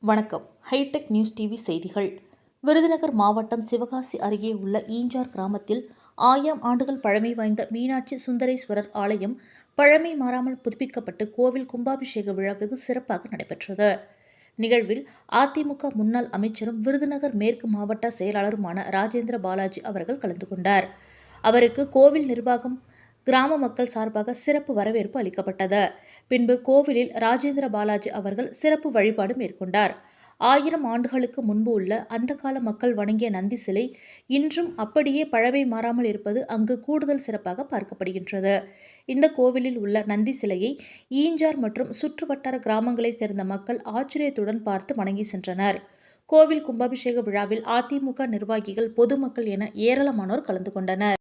வணக்கம். Hitech news TV செய்திகள். விருதுநகர் மாவட்டம் சிவகாசி அருகே உள்ள ஈஞ்சார் கிராமத்தில் ஆயிரம் ஆண்டுகள் பழமை வாய்ந்த மீனாட்சி சுந்தரேஸ்வரர் ஆலயம் பழமை மாறாமல் புதுப்பிக்கப்பட்டு கோவில் கும்பாபிஷேக விழா வெகு சிறப்பாக நடைபெற்றது. நிகழ்வில் அதிமுக முன்னாள் அமைச்சரும் விருதுநகர் மேற்கு மாவட்ட செயலாளருமான ராஜேந்திர பாலாஜி அவர்கள் கலந்து கொண்டார். அவருக்கு கோவில் நிர்வாகம் கிராம மக்கள் சார்பாக சிறப்பு வரவேற்பு அளிக்கப்பட்டது. பின்பு கோவிலில் ராஜேந்திர பாலாஜி அவர்கள் சிறப்பு வழிபாடு மேற்கொண்டார். ஆயிரம் ஆண்டுகளுக்கு முன்பு உள்ள அந்த கால மக்கள் வணங்கிய நந்தி சிலை இன்றும் அப்படியே பழவை மாறாமல் இருப்பது அங்கு கூடுதல் சிறப்பாக பார்க்கப்படுகின்றது. இந்த கோவிலில் உள்ள நந்தி சிலையை ஈஞ்சார் மற்றும் சுற்றுவட்டார கிராமங்களைச் சேர்ந்த மக்கள் ஆச்சரியத்துடன் பார்த்து வணங்கி சென்றனர். கோவில் கும்பாபிஷேக விழாவில் அதிமுக நிர்வாகிகள் பொதுமக்கள் என ஏராளமானோர் கலந்து கொண்டனர்.